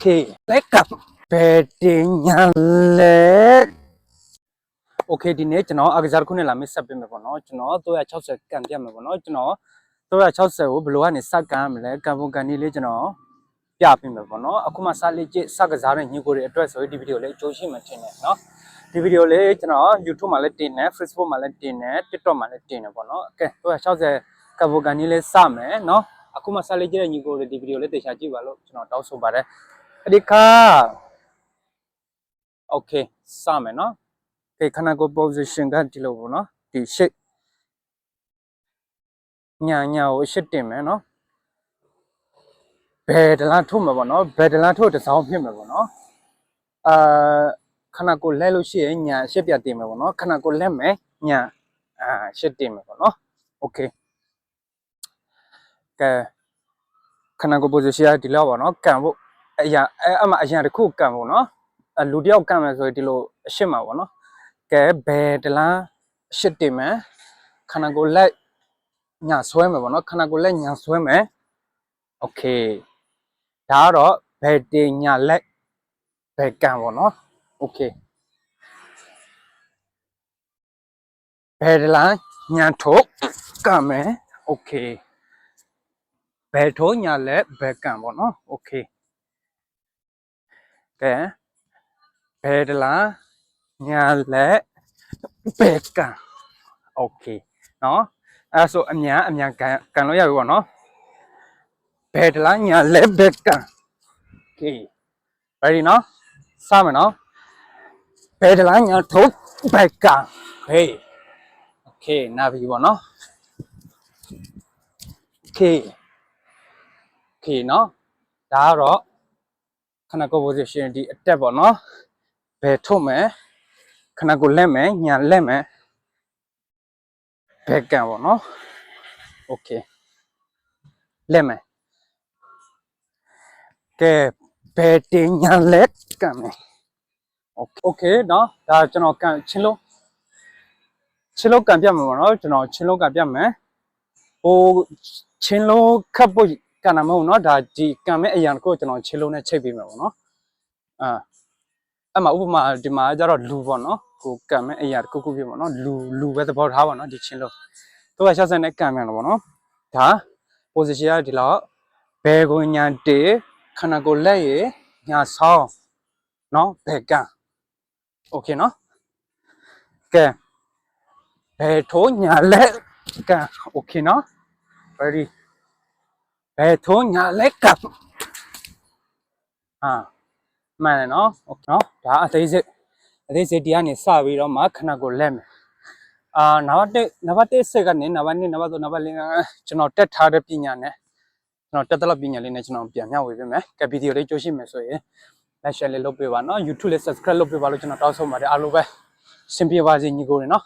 Okay, back up. ဘယ်တင်ညာလဲ Okay ဒီနေ့ကျွန်တော်အကစားတစ်ခုနဲ့လာမစ်ဆက်ပေးမယ်ပေါ့နော်ကျွန်တော်360ကန်ပြတ်မယ်ပေါ့နော်ကျွန်တော်360ကိုဘယ်လိုကနေစကန်ရမလဲကာဗွန်ကန်ဒီလေးကျွန်တော်ပြပေးမယ်ပေါ့နော်အခုမှစလေးကျစကစားတဲ့ညီကိုတွေအတွက်ဆိုရင်ဒီဗီဒီယိုလေးအကျိုးရှိမှထင်တယ်နော်ဒီဗီဒီယိုလေးကျွန်တော် YouTube မှာလည်းတင်တယ် Facebook မှာလည်းတင်တယ် TikTok မှာလည်းတင်တယ်ပေါ့နော်ကဲ360ကာဗွန်ကန်ဒီလေးစမယ်နော်အခုမှစလေးကျတဲ့ညီကိုတွေဒီဗီဒီယိုလေးတေချာကြည့်ပါလို့ကျွန်တော်တောင်းဆိုပါတယ် အဒီခါ okay စမယ်နော်ကဲခဏကို position ကဒီလိုပေါ့နော်ဒီ shape ညာညာကိုရှစ်တင်မယ်နော်ဘယ်ဒလားထုတ်မှာပေါ့နော်ဘယ်ဒလားထုတ်တစ်စောင်းဖြစ်မှာပေါ့နော်အာခဏကိုလဲလို့ရှိရင်ညာရှစ်ပြတင်မယ်ပေါ့နော်ခဏကိုလဲမယ်ညာအာရှစ်တင်မယ်ပေါ့နော် okay ကဲခဏကို position ကဒီလောက်ပေါ့နော်ကန်ဖို့ အရာအဲ့အမှအရာတစ်ခုကန်ဖို့နော်အလူတယောက်ကန်မယ်ဆိုရင်ဒီလိုအရှစ်မှာပေါ့နော် ကဲဘယ်တလားရှစ်တင်မယ်ခန္ဓာကိုယ်လက်ညာဆွဲမယ်ပေါ့နော်ခန္ဓာကိုယ်လက်ညာဆွဲမယ်โอเคဒါကတော့ဘယ်တင်ညာလက်ဘယ်ကံပေါ့နော်โอเคဘယ်တလားညာထုတ်ကံမယ်โอเคဘယ်ထိုးညာလက်ဘယ်ကံပေါ့နော်โอเค ကဲဘယ်တလားညာလက် ဘယ်ကန်โอเคเนาะအဲဆိုအမြန်အမြန်ကန်ကန်လို့ရပြီပေါ့เนาะဘယ်တလားညာလဲဘယ်ကန်โอเค ready เนาะစမယ်เนาะဘယ်တလားညာထုတ်ဘယ်ကန်ဟေးโอเคနာပြီပေါ့เนาะโอเคโอเคเนาะဒါကတော့ ခဏကို position ဒီအတက်ပေါ့เนาะဘယ်ထုတ်မယ် ခဏကိုလက်မယ်ညာလက်မယ်ဘက်ကန်ပေါ့နော်โอเคလက်မယ်ကဲဘယ်တင်ညာလက်ကန်မယ်โอเคโอเคเนาะဒါကျွန်တော်ကန်ချင်းလုံးချင်းလုံးကန်ပြမယ်ပေါ့နော်ကျွန်တော်ချင်းလုံးကန်ပြမယ်ဟိုချင်းလုံးခတ်ဖို့ ကန်တာမဟုတ်เนาะဒါဒီကန်မဲ့အရာကိုကျွန်တော်ချင်းလုံးနဲ့ချိတ်ပေးမယ်ပေါ့နော်အာအဲ့မှာဥပမာဒီမှာကျတော့လူပေါ့နော်ကိုကံမဲ့အရာတစ်ခုခုဖြစ်ပေါ့နော်လူလူပဲသဘောထားပါနော်ဒီချင်းလို့360နဲ့ကံမြန်လို့ပေါ့နော်ဒါ position ကဒီလောက်ဘယ်ကိုညာတေခဏကိုလက်ရညာဆောင်းနော်ဘယ်ကံ okay နော်ကဲဘယ်ထိုးညာလက်ကံ okay နော် ready ဘယ်ထိုးညာလက်ကံအာမှန်တယ်နော်ဟုတ်နော်ဒါအသေးစိတ်အသေးစိတ်တရားနေစပြီးတော့မှခဏကိုလက်မယ်အာနံပါတ်1နံပါတ်1စက်ကနေနံပါတ်2နံပါတ်3နံပါတ်4ကျွန်တော်တက်ထားတဲ့ပညာနဲ့ကျွန်တော်တက်တဲ့လောက်ပညာလေးနဲ့ကျွန်တော်ပြန်မျှဝေပေးမယ်ကဲဗီဒီယိုလေးကြိုးရှိမယ်ဆိုရင် like share လေးလုပ်ပေးပါနော် YouTube လေး subscribe လုပ်ပေးပါလို့ကျွန်တော်တောင်းဆိုပါတယ်အားလုံးပဲစင်ပြေပါစေညီကိုတွေနော်